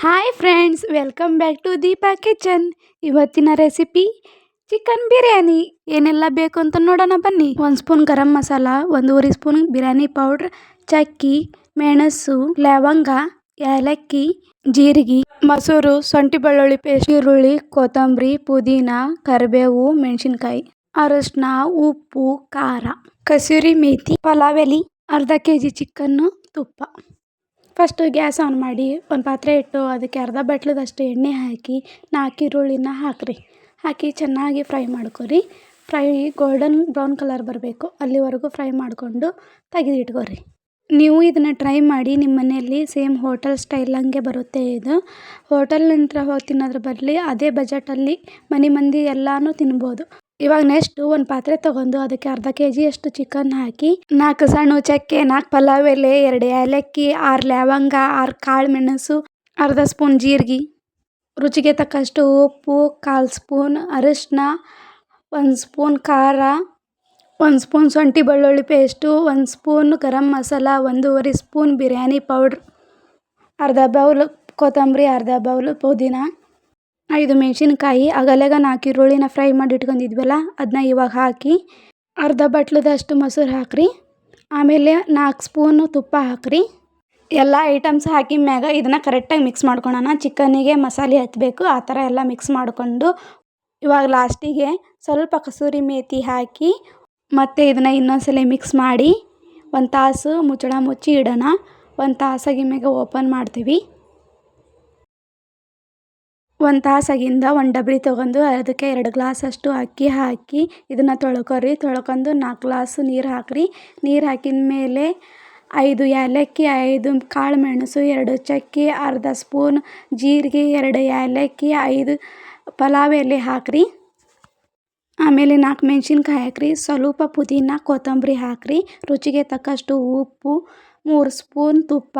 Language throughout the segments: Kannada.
Hi friends welcome back to Deepa kitchen ಇವತ್ತಿನ ರೆಸಿಪಿ ಚಿಕನ್ ಬಿರಿಯಾನಿ ಏನೆಲ್ಲ ಬೇಕು ಅಂತ ನೋಡೋಣ ಬನ್ನಿ. ಒಂದು ಸ್ಪೂನ್ ಗರಂ ಮಸಾಲ, ಒಂದೂವರೆ ಸ್ಪೂನ್ ಬಿರಿಯಾನಿ ಪೌಡ್ರ್ ಚಕ್ಕಿ, ಮೆಣಸು, ಲವಂಗ, ಏಲಕ್ಕಿ, ಜೀರಿಗೆ, ಮೊಸರು, ಶುಂಠಿ ಬೆಳ್ಳುಳ್ಳಿ ಪೇಸ್ಟ್ ಈರುಳ್ಳಿ, ಕೊತ್ತಂಬರಿ, ಪುದೀನ, ಕರಿಬೇವು, ಮೆಣಸಿನ್ಕಾಯಿ, ಅರಶಿನ, ಉಪ್ಪು, ಖಾರ, ಕಸೂರಿ ಮೇಥಿ ಪಲಾವೆಲಿ ಅರ್ಧ ಕೆ ಜಿ ಚಿಕನ್ನು ತುಪ್ಪ. ಫಸ್ಟು ಗ್ಯಾಸ್ ಆನ್ ಮಾಡಿ ಒಂದು ಪಾತ್ರೆ ಇಟ್ಟು ಅದಕ್ಕೆ ಅರ್ಧ ಬಟ್ಲದಷ್ಟು ಎಣ್ಣೆ ಹಾಕಿ ನಾಲ್ಕು ಈರುಳ್ಳಿನ ಹಾಕಿರಿ. ಹಾಕಿ ಚೆನ್ನಾಗಿ ಫ್ರೈ ಮಾಡ್ಕೊರಿ. ಫ್ರೈ ಗೋಲ್ಡನ್ ಬ್ರೌನ್ ಕಲರ್ ಬರಬೇಕು. ಅಲ್ಲಿವರೆಗೂ ಫ್ರೈ ಮಾಡಿಕೊಂಡು ತೆಗೆದಿಟ್ಕೊರಿ. ನೀವು ಇದನ್ನು ಟ್ರೈ ಮಾಡಿ ನಿಮ್ಮ ಮನೆಯಲ್ಲಿ ಸೇಮ್ ಹೋಟೆಲ್ ಸ್ಟೈಲ್ ಹಂಗೆ ಬರುತ್ತೆ ಇದು. ಹೋಟೆಲ್ ನಂತರ ಹೋಗಿ ತಿನ್ನೋದ್ರ ಬದಲಿ ಅದೇ ಬಜೆಟಲ್ಲಿ ಮನೆ ಮಂದಿ ಎಲ್ಲನೂ ತಿನ್ಬೋದು. ಇವಾಗ ನೆಕ್ಸ್ಟು ಒಂದು ಪಾತ್ರೆ ತೊಗೊಂಡು ಅದಕ್ಕೆ ಅರ್ಧ ಕೆ ಜಿಯಷ್ಟು ಚಿಕನ್ ಹಾಕಿ, ನಾಲ್ಕು ಸಣ್ಣ ಚಕ್ಕೆ, ನಾಲ್ಕು ಪಲಾವ್ ಎಲೆ, ಎರಡು ಏಲಕ್ಕಿ, ಆರು ಲವಂಗ, ಆರು ಕಾಳು ಮೆಣಸು, ಅರ್ಧ ಸ್ಪೂನ್ ಜೀರಿಗೆ. ರುಚಿಗೆ ತಕ್ಕಷ್ಟು ಉಪ್ಪು, ಕಾಲು ಸ್ಪೂನ್ ಅರಿಶಿನ ಒಂದು ಸ್ಪೂನ್ ಖಾರ, ಒಂದು ಸ್ಪೂನ್ ಶುಂಠಿ ಬೆಳ್ಳುಳ್ಳಿ ಪೇಸ್ಟು ಒಂದು ಸ್ಪೂನ್ ಗರಂ ಮಸಾಲ, ಒಂದೂವರೆ ಸ್ಪೂನ್ ಬಿರಿಯಾನಿ ಪೌಡ್ರ್ ಅರ್ಧ ಬೌಲ್ ಕೊತ್ತಂಬರಿ, ಅರ್ಧ ಬೌಲ್ ಪುದೀನ. ಐದು ಮೆಣಸಿನ್ಕಾಯಿ ಅಗಲೆಗ ನಾಲ್ಕು ಈರುಳ್ಳಿನ ಫ್ರೈ ಮಾಡಿ ಇಟ್ಕೊಂಡಿದ್ವಲ್ಲ ಅದನ್ನ ಇವಾಗ ಹಾಕಿ ಅರ್ಧ ಬಟ್ಲದಷ್ಟು ಮೊಸರು ಹಾಕಿರಿ. ಆಮೇಲೆ ನಾಲ್ಕು ಸ್ಪೂನು ತುಪ್ಪ ಹಾಕಿರಿ. ಎಲ್ಲ ಐಟಮ್ಸ್ ಹಾಕಿ ಮ್ಯಾಗ ಇದನ್ನು ಕರೆಕ್ಟಾಗಿ ಮಿಕ್ಸ್ ಮಾಡ್ಕೊಳೋಣ. ಚಿಕನ್ನಿಗೆ ಮಸಾಲೆ ಹತ್ತಬೇಕು ಆ ಥರ ಎಲ್ಲ ಮಿಕ್ಸ್ ಮಾಡಿಕೊಂಡು ಇವಾಗ ಲಾಸ್ಟಿಗೆ ಸ್ವಲ್ಪ ಕಸೂರಿ ಮೇತಿ ಹಾಕಿ ಮತ್ತು ಇದನ್ನು ಇನ್ನೊಂದ್ಸಲ ಮಿಕ್ಸ್ ಮಾಡಿ ಒಂದು ತಾಸು ಮುಚ್ಚಳ ಮುಚ್ಚಿ ಇಡೋಣ. ಒಂದು ತಾಸಾಗಿ ಮ್ಯಾಗ ಓಪನ್ ಮಾಡ್ತೀವಿ. ಒಂದು ತಾಸಾಗಿಂದ ಒಂದು ಡಬ್ರಿ ತೊಗೊಂಡು ಅದಕ್ಕೆ ಎರಡು ಗ್ಲಾಸಷ್ಟು ಅಕ್ಕಿ ಹಾಕಿ ಇದನ್ನು ತೊಳ್ಕೊರಿ. ತೊಳ್ಕೊಂಡು ನಾಲ್ಕು ಗ್ಲಾಸು ನೀರು ಹಾಕಿರಿ. ನೀರು ಹಾಕಿದ ಮೇಲೆ ಐದು ಏಲಕ್ಕಿ, ಐದು ಕಾಳು ಮೆಣಸು, ಎರಡು ಚಕ್ಕೆ, ಅರ್ಧ ಸ್ಪೂನ್ ಜೀರಿಗೆ, ಎರಡು ಏಲಕ್ಕಿ, ಐದು ಪಲಾವ್ ಎಲೆ ಹಾಕಿರಿ. ಆಮೇಲೆ ನಾಲ್ಕು ಮೆಣಸಿನ್ಕಾಯಿ ಹಾಕಿರಿ. ಸ್ವಲ್ಪ ಪುದೀನ, ಕೊತ್ತಂಬರಿ ಹಾಕಿರಿ. ರುಚಿಗೆ ತಕ್ಕಷ್ಟು ಉಪ್ಪು, ಮೂರು ಸ್ಪೂನ್ ತುಪ್ಪ.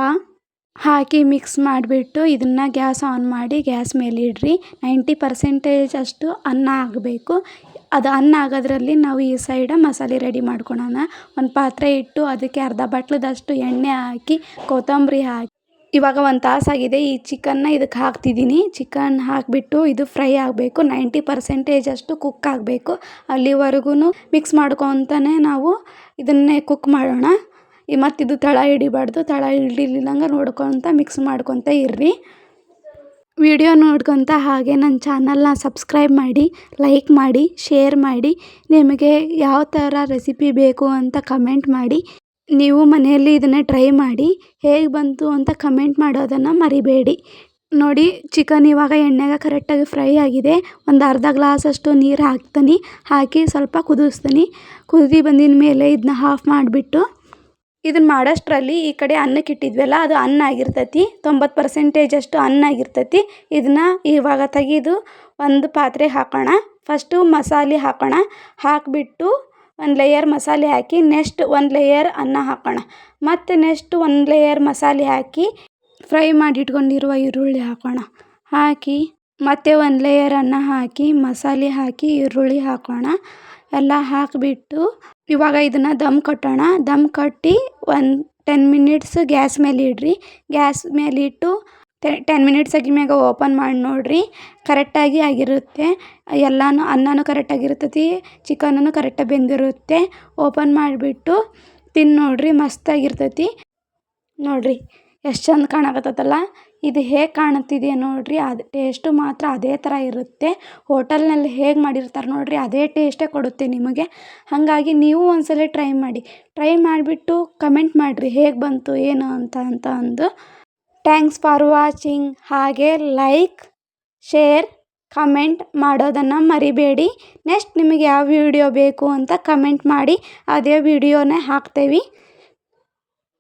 ಹಾಕಿ ಮಿಕ್ಸ್ ಮಾಡಿಬಿಟ್ಟು ಇದನ್ನು ಗ್ಯಾಸ್ ಆನ್ ಮಾಡಿ ಗ್ಯಾಸ್ ಮೇಲೆ ಇಡ್ರಿ. ನೈಂಟಿ ಪರ್ಸೆಂಟೇಜ್ ಅಷ್ಟು ಅನ್ನ ಆಗಬೇಕು. ಅದು ಅನ್ನ ಆಗೋದ್ರಲ್ಲಿ ನಾವು ಈ ಸೈಡ ಮಸಾಲೆ ರೆಡಿ ಮಾಡ್ಕೊಳೋಣ. ಒಂದು ಪಾತ್ರೆ ಇಟ್ಟು ಅದಕ್ಕೆ ಅರ್ಧ ಬಟ್ಲದಷ್ಟು ಎಣ್ಣೆ ಹಾಕಿ, ಕೊತ್ತಂಬರಿ ಹಾಕಿ. ಇವಾಗ ಒಂದು ತಾಸಾಗಿದೆ ಈ ಚಿಕನ್ನ ಇದಕ್ಕೆ ಹಾಕ್ತಿದ್ದೀನಿ ಚಿಕನ್ ಹಾಕಿಬಿಟ್ಟು ಇದು ಫ್ರೈ ಆಗಬೇಕು. ನೈಂಟಿ ಪರ್ಸೆಂಟೇಜ್ ಅಷ್ಟು ಕುಕ್ ಆಗಬೇಕು. ಅಲ್ಲಿವರೆಗೂ ಮಿಕ್ಸ್ ಮಾಡ್ಕೊತಾನೆ ನಾವು ಇದನ್ನೇ ಕುಕ್ ಮಾಡೋಣ. ಮತ್ತು ಇದು ತಳ ಹಿಡಿಬಾರ್ದು, ತಳ ಹಿಡಿಲಿಲ್ಲಂಗೆ ನೋಡ್ಕೊತ ಮಿಕ್ಸ್ ಮಾಡ್ಕೊತ ಇರ್ರಿ. ವಿಡಿಯೋ ನೋಡ್ಕೊತ ಹಾಗೆ ನನ್ನ ಚಾನಲ್ನ ಸಬ್ಸ್ಕ್ರೈಬ್ ಮಾಡಿ ಲೈಕ್ ಮಾಡಿ ಶೇರ್ ಮಾಡಿ, ನಿಮಗೆ ಯಾವ ಥರ ರೆಸಿಪಿ ಬೇಕು ಅಂತ ಕಮೆಂಟ್ ಮಾಡಿ, ನೀವು ಮನೆಯಲ್ಲಿ ಇದನ್ನು ಟ್ರೈ ಮಾಡಿ, ಹೇಗೆ ಬಂತು ಅಂತ ಕಮೆಂಟ್ ಮಾಡೋದನ್ನು ಮರಿಬೇಡಿ. ನೋಡಿ ಚಿಕನ್ ಇವಾಗ ಎಣ್ಣೆಗೆ ಕರೆಕ್ಟಾಗಿ ಫ್ರೈ ಆಗಿದೆ. ಒಂದು ಅರ್ಧ ಗ್ಲಾಸಷ್ಟು ನೀರು ಹಾಕ್ತೀನಿ, ಹಾಕಿ ಸ್ವಲ್ಪ ಕುದಿಸ್ತೀನಿ. ಕುದಿ ಬಂದಿದ ಮೇಲೆ ಇದನ್ನ ಹಾಫ್ ಮಾಡಿಬಿಟ್ಟು ಇದನ್ನು ಮಾಡೋಷ್ಟರಲ್ಲಿ ಈ ಕಡೆ ಅನ್ನಕ್ಕೆ ಇಟ್ಟಿದ್ವಲ್ಲ, ಅದು ಅನ್ನ ಆಗಿರ್ತೈತಿ. ತೊಂಬತ್ತು ಪರ್ಸೆಂಟೇಜ್ ಅಷ್ಟು ಅನ್ನ ಆಗಿರ್ತೈತಿ. ಇದನ್ನ ಇವಾಗ ತೆಗೆದು ಒಂದು ಪಾತ್ರೆ ಹಾಕೋಣ. ಫಸ್ಟು ಮಸಾಲೆ ಹಾಕೋಣ. ಹಾಕಿಬಿಟ್ಟು ಒಂದು ಲೇಯರ್ ಮಸಾಲೆ ಹಾಕಿ ನೆಕ್ಸ್ಟ್ ಒಂದು ಲೇಯರ್ ಅನ್ನ ಹಾಕೋಣ. ಮತ್ತು ನೆಕ್ಸ್ಟ್ ಒಂದು ಲೇಯರ್ ಮಸಾಲೆ ಹಾಕಿ ಫ್ರೈ ಮಾಡಿ ಇಟ್ಕೊಂಡಿರುವ ಈರುಳ್ಳಿ ಹಾಕೋಣ. ಹಾಕಿ, ಮತ್ತೆ ಒಂದು ಲೇಯರ್ ಅನ್ನ ಹಾಕಿ, ಮಸಾಲೆ ಹಾಕಿ, ಈರುಳ್ಳಿ ಹಾಕೋಣ. ಎಲ್ಲ ಹಾಕಿಬಿಟ್ಟು ಇವಾಗ ಇದನ್ನು ದಮ್ ಕಟ್ಟೋಣ. ದಮ್ ಕಟ್ಟಿ ಒಂದು ಟೆನ್ ಮಿನಿಟ್ಸ್ ಗ್ಯಾಸ್ ಮೇಲೆ ಇಡ್ರಿ. ಗ್ಯಾಸ್ ಮೇಲೆ ಇಟ್ಟು ಟೆನ್ ಮಿನಿಟ್ಸ್ ಮ್ಯಾಗ ಓಪನ್ ಮಾಡಿ ನೋಡಿರಿ. ಕರೆಕ್ಟಾಗಿ ಆಗಿರುತ್ತೆ. ಎಲ್ಲನೂ ಅನ್ನನೂ ಕರೆಕ್ಟಾಗಿರ್ತೈತಿ ಚಿಕನೂ ಕರೆಕ್ಟಾಗಿ ಬೆಂದಿರುತ್ತೆ. ಓಪನ್ ಮಾಡಿಬಿಟ್ಟು ತಿಂದು ನೋಡಿರಿ ಮಸ್ತಾಗಿರ್ತೈತಿ ನೋಡಿರಿ. ಎಷ್ಟು ಚಂದ ಕಾಣಕತ್ತದಲ್ಲ ಇದು ಹೇಗೆ ಕಾಣುತ್ತಿದೆ ನೋಡಿರಿ, ಅದು ಟೇಸ್ಟು ಮಾತ್ರ ಅದೇ ಥರ ಇರುತ್ತೆ. ಹೋಟೆಲ್ನಲ್ಲಿ ಹೇಗೆ ಮಾಡಿರ್ತಾರೆ ನೋಡಿರಿ, ಅದೇ ಟೇಸ್ಟೇ ಕೊಡುತ್ತೆ ನಿಮಗೆ. ಹಾಗಾಗಿ ನೀವು ಒಂದ್ಸಲ ಟ್ರೈ ಮಾಡಿ. ಟ್ರೈ ಮಾಡಿಬಿಟ್ಟು ಕಮೆಂಟ್ ಮಾಡಿರಿ, ಹೇಗೆ ಬಂತು, ಏನು ಅಂತ ಅಂತ ಅಂದು. ಥ್ಯಾಂಕ್ಸ್ ಫಾರ್ ವಾಚಿಂಗ್ ಹಾಗೆ ಲೈಕ್ ಶೇರ್ ಕಮೆಂಟ್ ಮಾಡೋದನ್ನು ಮರಿಬೇಡಿ. ನೆಕ್ಸ್ಟ್ ನಿಮಗೆ ಯಾವ ವಿಡಿಯೋ ಬೇಕು ಅಂತ ಕಮೆಂಟ್ ಮಾಡಿ, ಅದೇ ವಿಡಿಯೋನೇ ಹಾಕ್ತೇವೆ.